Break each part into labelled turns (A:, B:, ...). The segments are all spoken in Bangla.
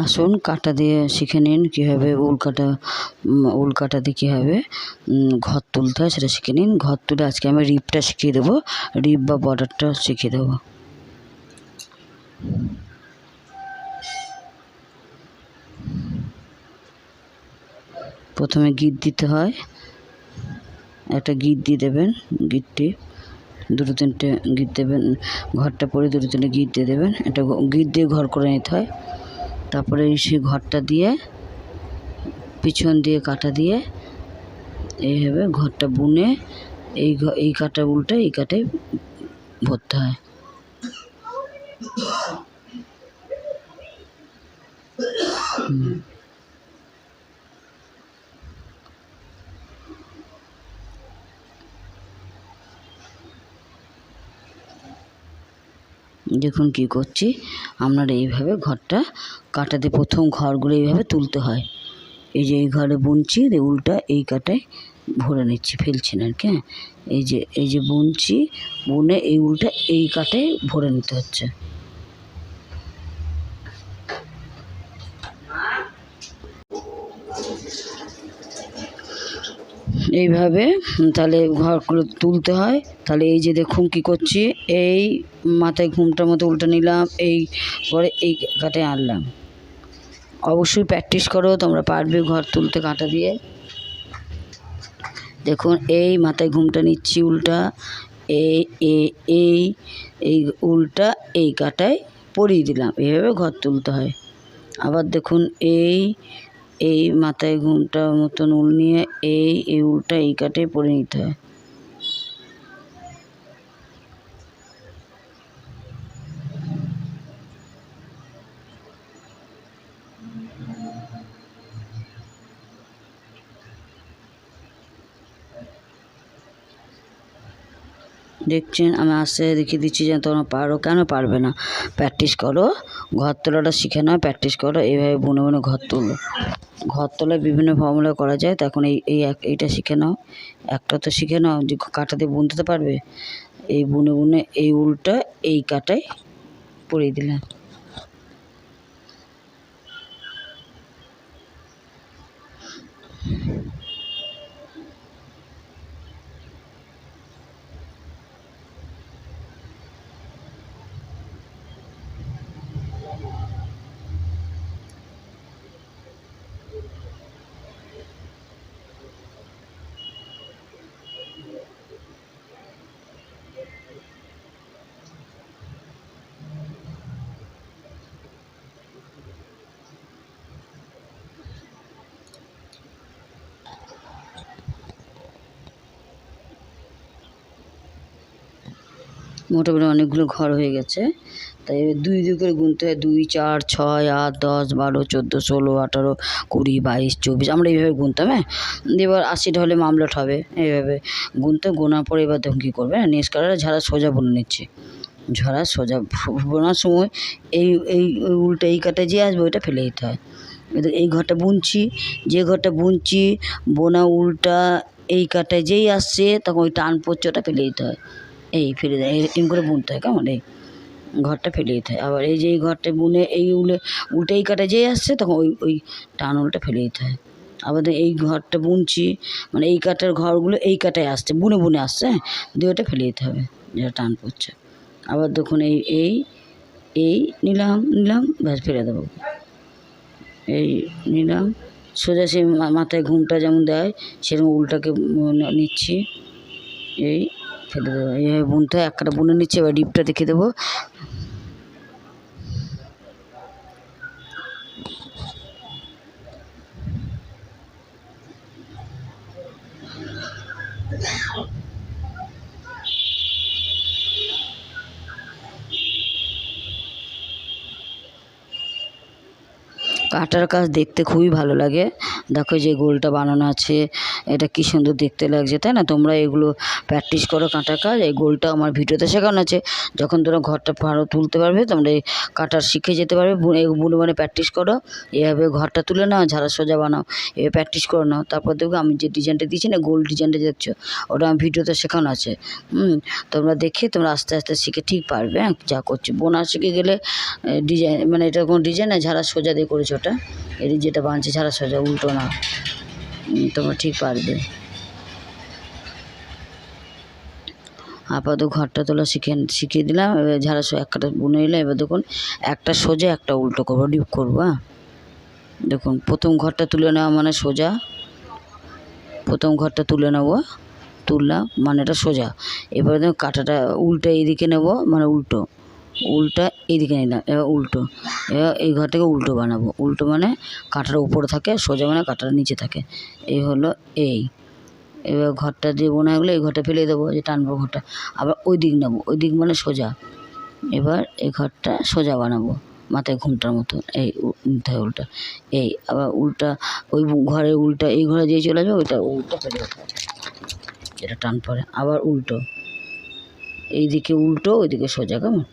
A: আসুন, কাটা দিয়ে শিখে নিন কীভাবে উল কাটা উল কাটা দিয়ে কীভাবে ঘর তুলতে হয় সেটা শিখে নিন। ঘর তুলে আজকে আমি রিপটা শিখিয়ে দেবো। রিপ বা বর্ডারটা শিখিয়ে দেবো। প্রথমে গিট দিতে হয়। একটা গিট দিয়ে দেবেন গিটটি দুটো তিনটে গিট দেবেন। ঘরটা পরে দুটো তিনটে গিট দিয়ে দেবেন। এটা গিট দিয়ে ঘর করে নিতে হয়। তারপরে সেই ঘরটা দিয়ে, পিছন দিয়ে কাটা দিয়ে, এইভাবে ঘরটা বুনে, এই এই কাটা উল্টে এই কাটায় ভরতে হয় হুম। দেখুন কি করছি আপনারা এইভাবে ঘরটা কাটাতে প্রথম ঘরগুলো এইভাবে তুলতে হয়। এই যে এই ঘরে বুনছি উল্টা এই কাটায় ভরে নিচ্ছি, ফেলছি না আর কি হ্যাঁ। এই যে এই যে বুনছি, বুনে এই উল্টা এই কাটায় ভরে নিতে হচ্ছে। এইভাবে তাহলে ঘরগুলো তুলতে হয়। তাহলে এই যে দেখুন কি করছি, এই মাথায় ঘুমটার মতো উল্টে নিলাম, এই পরে এই কাটায় আনলাম। অবশ্যই প্র্যাকটিস করো, তোমরা পারবে ঘর তুলতে কাঁটা দিয়ে। দেখুন, এই মাথায় ঘুমটা নিচ্ছি উল্টা, এই এই এই এই উল্টা, এই কাটায় পরিয়ে দিলাম। এইভাবে ঘর তুলতে হয়। আবার দেখুন, এই এই মাথায় ঘোমটার মতন উল নিয়ে এই এই উলটা এই কাটে পরে নিতে হয়। দেখছেন, আমি আস্তে দেখিয়ে দিচ্ছি যে তোমরা পারো। কেন পারবে না? প্র্যাকটিস করো। ঘর তোলাটা শিখে নাও প্র্যাকটিস করো। এইভাবে বুনে বুনে ঘর তুলো। ঘর তোলায় বিভিন্ন ফর্মুলা করা যায় তখন এই এই এইটা শিখে নাও। একটা তো শিখে নাও, যে কাটা দিয়ে বুনতে তো পারবে? এই বুনে বুনে এই উলটা এই কাটায় পরিয়ে দিলাম মোটামুটি অনেকগুলো ঘর হয়ে গেছে। তাই এবার দুই দুই করে গুনতে হয়। দুই, চার, ছয়, আট, দশ, বারো, চোদ্দ, ষোলো, আঠারো, কুড়ি, বাইশ, চব্বিশ, আমরা এইভাবে গুনতাম হ্যাঁ? এবার আশিটা হলে মামলাট হবে, এইভাবে গুনতে, গোনার পরে এবার দেখুন কী করবে হ্যাঁ? নেক্সট কালারে ঝাড়া সোজা বুনে নিচ্ছি। ঝাড়া সোজা বোনার সময় এই এই উল্টো এই কাটা যে আসবে, ওইটা ফেলে দিতে হয়। এবার এই ঘরটা বুনছি, যে ঘরটা বুনছি, বোনা উল্টা এই কাটায় যেই আসছে, তখন ওই টান পড়ছে ওটা ফেলে দিতে হয়। এই ফেলে দেয় এরকম করে বুনতে হয়, কেমন? এই ঘরটা ফেলে দিতে হয়। আবার এই যে এই ঘরটা বুনে এই উলে উল্টে এই কাটা যেই আসছে, তখন ওই ওই টান উলটা ফেলে দিতে হয়। আবার এই ঘরটা বুনছি মানে এই কাটার ঘরগুলো এই কাটায় আসছে, বুনে বুনে আসছে হ্যাঁ? দিয়ে ওটা ফেলে দিতে হবে, যেটা টান পড়ছে। আবার দেখুন এই এই এই নিলাম নিলাম, ব্যাস ফেলে দেবো। এই নিলাম, সোজা সে মা- মাথায় ঘুমটা যেমন দেয়, সেরকম উল্টাকে নিচ্ছি। এই ফেলে দেবো। এইভাবে বুনতে হয় একটা বুনে নিচ্ছি এবার ডিপটা দেখে দেবো। কাটার কাজ দেখতে খুবই ভালো লাগে। দেখো যে গোলটা বানানো আছে, এটা কি সুন্দর দেখতে লাগছে, তাই না? তোমরা এগুলো প্র্যাকটিস করো কাঁটা কাজ। এই গোলটা আমার ভিডিওতে শেখানো আছে। যখন তোমরা ঘরটা ভালো তুলতে পারবে, তোমরা এই কাটা শিখে যেতে পারবে। বুনো মানে প্র্যাকটিস করো। এভাবে ঘরটা তুলে নাও, ঝাড়া সোজা বানাও। এভাবে প্র্যাকটিস করে নাও। তারপর দেখবে আমি যে ডিজাইনটা দিয়েছি না, গোল ডিজাইনটা দেখছ, ওটা আমার ভিডিওতে শেখানো আছে। তোমরা দেখে তোমরা আস্তে আস্তে শিখে ঠিক পারবে হ্যাঁ? যা করছ। বোনা শিখে গেলে ডিজাইন মানে এটা কোনো ডিজাইন না, ঝাড়া সোজা দিয়ে করেছ। ওটা। এই যেটা বানছে ঝাড়া সোজা উল্টো না। তোমরা ঠিক পারবে। আপাতত ঘরটা তোলা শিখে শিখিয়ে দিলাম। এবার ঝাড়া সো একটা বুনে নিলাম এবার দেখুন, একটা সোজা, একটা উল্টো করব, ডিপ করব হ্যাঁ? দেখুন, প্রথম ঘরটা তুলে নেওয়া মানে সোজা। প্রথম ঘরটা তুলে নেব, তুললাম মানে এটা সোজা। এবারে দেখুন, কাঁটাটা উল্টো এইদিকে নেব মানে উল্টো। উল্টা এইদিকে নিলাম, এবার উল্টো। এবার এই ঘর থেকে উল্টো বানাবো। উল্টো মানে কাঁটাটা উপরে থাকে, সোজা মানে কাঁটাটা নিচে থাকে। এই হলো এই। এবার ঘরটা যে বোনা হয়ে গেলো এই ঘরটা ফেলে দেবো, যে টানবো ঘরটা। আবার ওই দিক নেব ওই দিক মানে সোজা। এবার এই ঘরটা সোজা বানাবো, মাথায় ঘুমটার মতো। এই নিতে উল্টা। এই, আবার উল্টা, ওই ঘরে উল্টা, এই ঘরে যেই চলে যাবে, ওইটা উল্টো ফেলে এটা টান পড়ে আবার উল্টো। এইদিকে উল্টো, ওইদিকে সোজা, কেমন?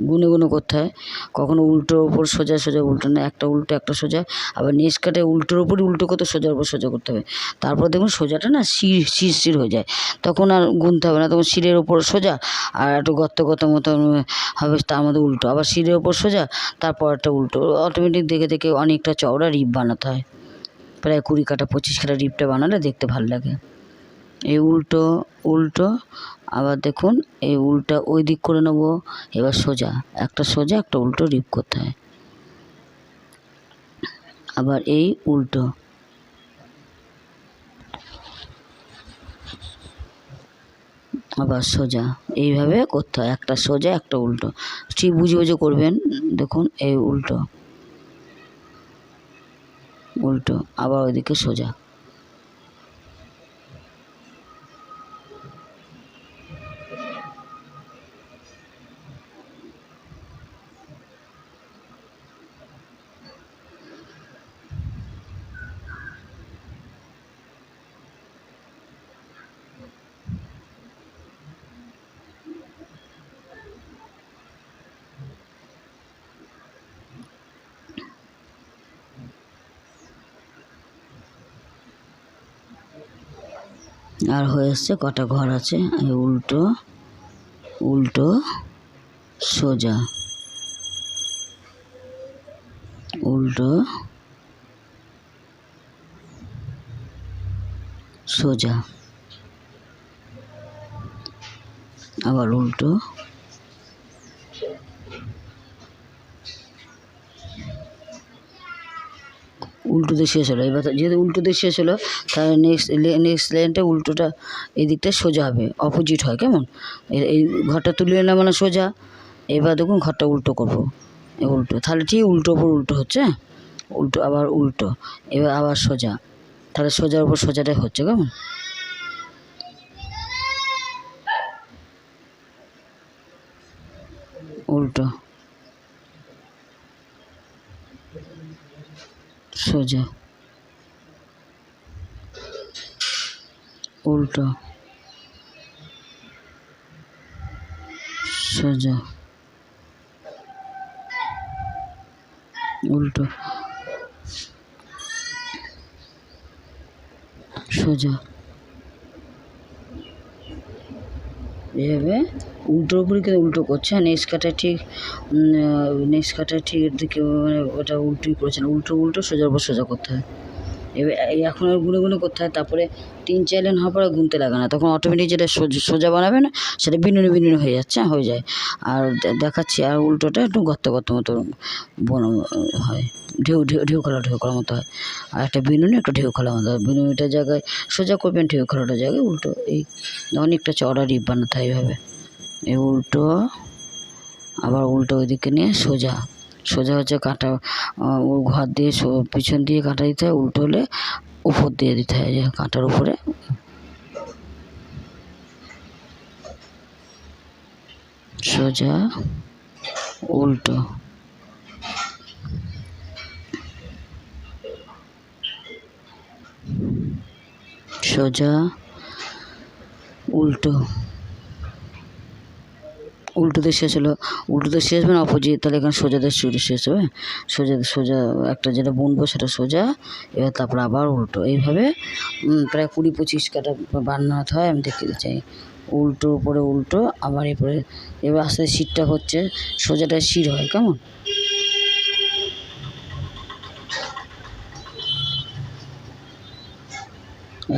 A: গুনে গুনে করতে হয়। কখনো উল্টোর ওপর সোজা সোজা উল্টো না, একটা উল্টো, একটা সোজা। আবার নেস কাটে উল্টোর ওপরই উল্টো করতে সোজার ওপর সোজা করতে হবে। তারপর দেখুন সোজাটা না শির শির শির হয়ে যায়। তখন আর গুনতে হবে না। তখন শিরের ওপর সোজা আর একটু গর্ত গর্ত মতো হবে তার মধ্যে উল্টো। আবার শিরের ওপর সোজা, তারপর একটা উল্টো। অটোমেটিক দেখে দেখে অনেকটা চওড়া রিপ বানাতে হয়। প্রায় কুড়ি কাটা পঁচিশ কাটা রিপটা বানালে দেখতে ভালো লাগে। এই উল্টো উল্টো, আবার দেখুন এই উল্টা ওই দিক করে নেব, এবার সোজা। একটা সোজা, একটা উল্টো রিপ করতে হয়। আবার এই উল্টো। আবার সোজা। এইভাবে করতে হয়। একটা সোজা, একটা উল্টো। ঠিক বুঝে বুঝে করবেন। দেখুন এই উল্টো। উল্টো, আবার ওইদিকে সোজা। আর হয়ে এসছে কটা ঘর আছে উল্টো উল্টো সোজা। উল্টো সোজা। আবার উল্টো উল্টোতে শেষ হলো। এবার যেহেতু উল্টোতে শেষ হলো, তাহলে নেক্সট নেক্সট লাইনটা উল্টোটা এই দিকটা সোজা হবে অপোজিট হয় কেমন? এই ঘরটা তুলে নিলাম মানে সোজা? এবার দেখুন ঘরটা উল্টো করব। উল্টো, তাহলে ঠিক উল্টো ওপর উল্টো হচ্ছে? উল্টো আবার উল্টো, এবার আবার সোজা। তাহলে সোজার উপর সোজাটাই হচ্ছে কেমন? উল্টো। সোজা। উল্টো। সোজা। উল্টো। সোজা। এভাবে উল্টোর উপরে কিন্তু উল্টো করছে। আর নেক্সট কাটা ঠিক নেক্সট কাটা ঠিক দিকে মানে ওটা উল্টোই করেছে না। উল্টো উল্টো সোজার উপর সোজা করতে হয়। এবার এখন আর গুনে গুনে করতে হয়। তারপরে তিন চার লাইন হওয়ার পরে গুনতে লাগে না। তখন অটোমেটিক যেটা সোজা সোজা বানাবে না সেটা বিনুনি বিনুনি হয়ে যাচ্ছে হ্যাঁ, হয়ে যায়। আর দেখাচ্ছি আর উল্টোটা একটু গর্ত গর্ত মতো বন হয়। ঢেউ ঢেউ ঢেউ খেলা ঢেউ খেলার মতো হয়। আর একটা বিনুনি একটা ঢেউ খেলার মতো হয়। বিনুনিটার জায়গায় সোজা করবেন ঢেউ খেলাটার জায়গায় উল্টো এই অনেকটা চড়া রিপ বানাতে হয় এইভাবে। এই উল্টো, আবার উল্টো ওইদিকে নিয়ে সোজা। সোজা হচ্ছে কাঁটা ঘর দিয়ে পিছন দিয়ে কাঁটা দিতে হয়, উল্টো হলে উপর দিয়ে দিতে হয়, যে কাঁটার উপরে। সোজা, উল্টো। সোজা, উল্টো। উল্টোতে শেষ হলো। উল্টোতে শেষ হবে না অপোজিট, তাহলে এখানে সোজাতে শেষ হবে। সোজা সোজা একটা যেটা বুনবো সেটা সোজা, এবার তারপর আবার উল্টো। এইভাবে প্রায় কুড়ি পঁচিশ কাটা বানাতে হয়, আমি দেখতে চাই। উল্টো উপরে উল্টো, আবার এরপরে, এবার আস্তে আস্তে শিরটা হচ্ছে, সোজাটা শির হয়, কেমন?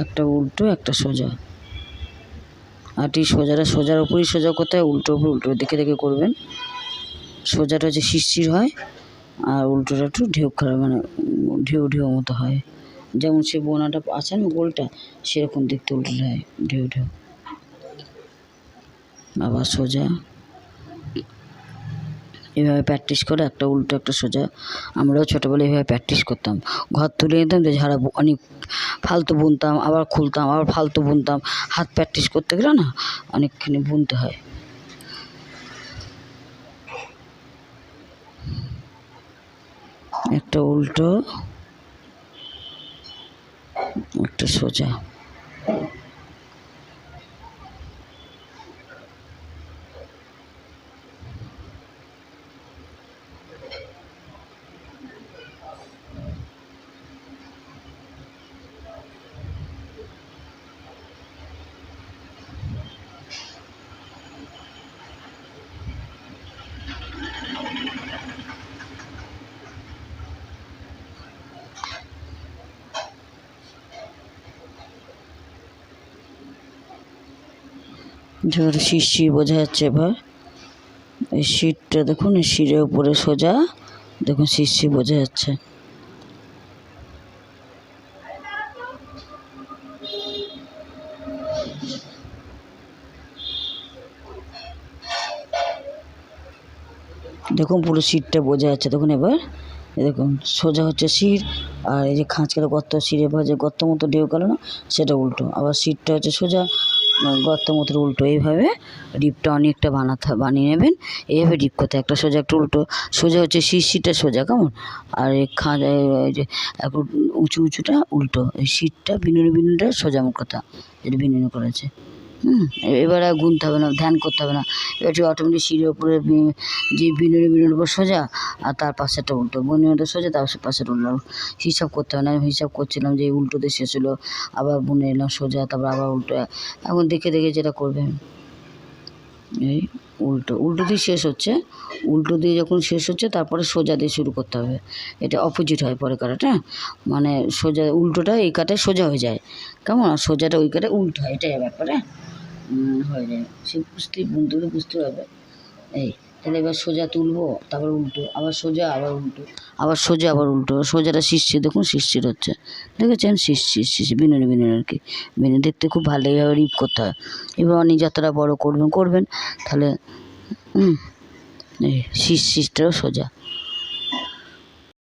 A: একটা উল্টো, একটা সোজা। ঠিক সোজাটা, সোজার উপরই সোজা করতে হয়, উল্টো উপর উল্টো দেখে দেখে করবেন। সোজাটা হচ্ছে শিরশির হয়, আর উল্টোটা একটু ঢেউ খারাপ মানে ঢেউ ঢেউ মতো হয়। যেমন সে বোনাটা আছে না গোলটা সেরকম দেখতে উল্টো হয় ঢেউ ঢেউ। আবার সোজা। এভাবে প্র্যাকটিস করে একটা উল্টো একটা সোজা আমরাও ছোটোবেলায় এভাবে প্র্যাকটিস করতাম। ঘর তুলে নিতাম যে ঝাড়া অনেক ফালতু বুনতাম, আবার খুলতাম, আবার ফালতু বুনতাম। হাত প্র্যাকটিস করতে গেলে না অনেকখানি বুনতে হয়। একটা উল্টো, একটা সোজা। যেবার শিরশির বোঝা যাচ্ছে এবার। এই শিরটা দেখুন, এই শিরের উপরে সোজা দেখুন শিরশির বোঝা যাচ্ছে। দেখুন পুরো শিরটা বোঝা যাচ্ছে, দেখুন এবার। দেখুন, সোজা হচ্ছে শির, আর এই যে খাঁচকাটা গর্ত শিরে ভাজে গর্ত মতো ঢেউ গেল না, সেটা উল্টো। আবার শিরটা হচ্ছে সোজা গর্ত মতো উল্টো এইভাবে ডিপটা অনেকটা বানাতে বানিয়ে নেবেন। এইভাবে ডিপ করতে একটা সোজা একটা উল্টো, সোজা হচ্ছে শির শিরটা সোজা, কেমন? আর খাঁজা ওই যে একটু উঁচু উঁচুটা উল্টো। এই শীতটা বিনুনি বিনুনটা সোজা মুখ কথা, যেটা বিনুনি করেছে হুম এবার গুনতে হবে না ধ্যান করতে হবে না। এবার অটোমেটিক সিঁড়ির উপরে বি- যে বিনুনি বিনুনির উপর সোজা আর তার পাশেটা উল্টো। বিনুনিটা সোজা তার পাশেটা উল্টো। হিসাব করতে হবে না আমি হিসাব করছিলাম যে উল্টোতে শেষ হলো আবার বুনে এলাম সোজা তারপর আবার উল্টো। এখন দেখে দেখে যেটা করবে। এই উল্টো উল্টো দিয়ে শেষ হচ্ছে। উল্টো দিয়ে যখন শেষ হচ্ছে তারপরে সোজা দিয়ে শুরু করতে হবে। এটা অপোজিট হয় পরে কাটাটা। মানে সোজা উল্টোটা এই কাটায় সোজা হয়ে যায়। কেমন? আর সোজাটা ওই কাটায় উল্টো হয় এটাই ব্যাপারে উম, হয়ে যায় সে বুঝতে বুনতে হলে বুঝতে পারবে। এই, তাহলে এবার সোজা তুলবো, তারপর উল্টো। আবার সোজা, আবার উল্টো। আবার সোজা, আবার উল্টো। সোজাটা শিরশির দেখুন শিরশির হচ্ছে। দেখেছেন? শিরশির শিরশির বিনুনি বিনুনি আর কি। বিনুনি দেখতে খুব ভালো, এইভাবে রিপ করতে হয়। এবার অনেক যতটা বড় করবেন করবেন। তাহলে হুম এই শীষ শীষটাও সোজা।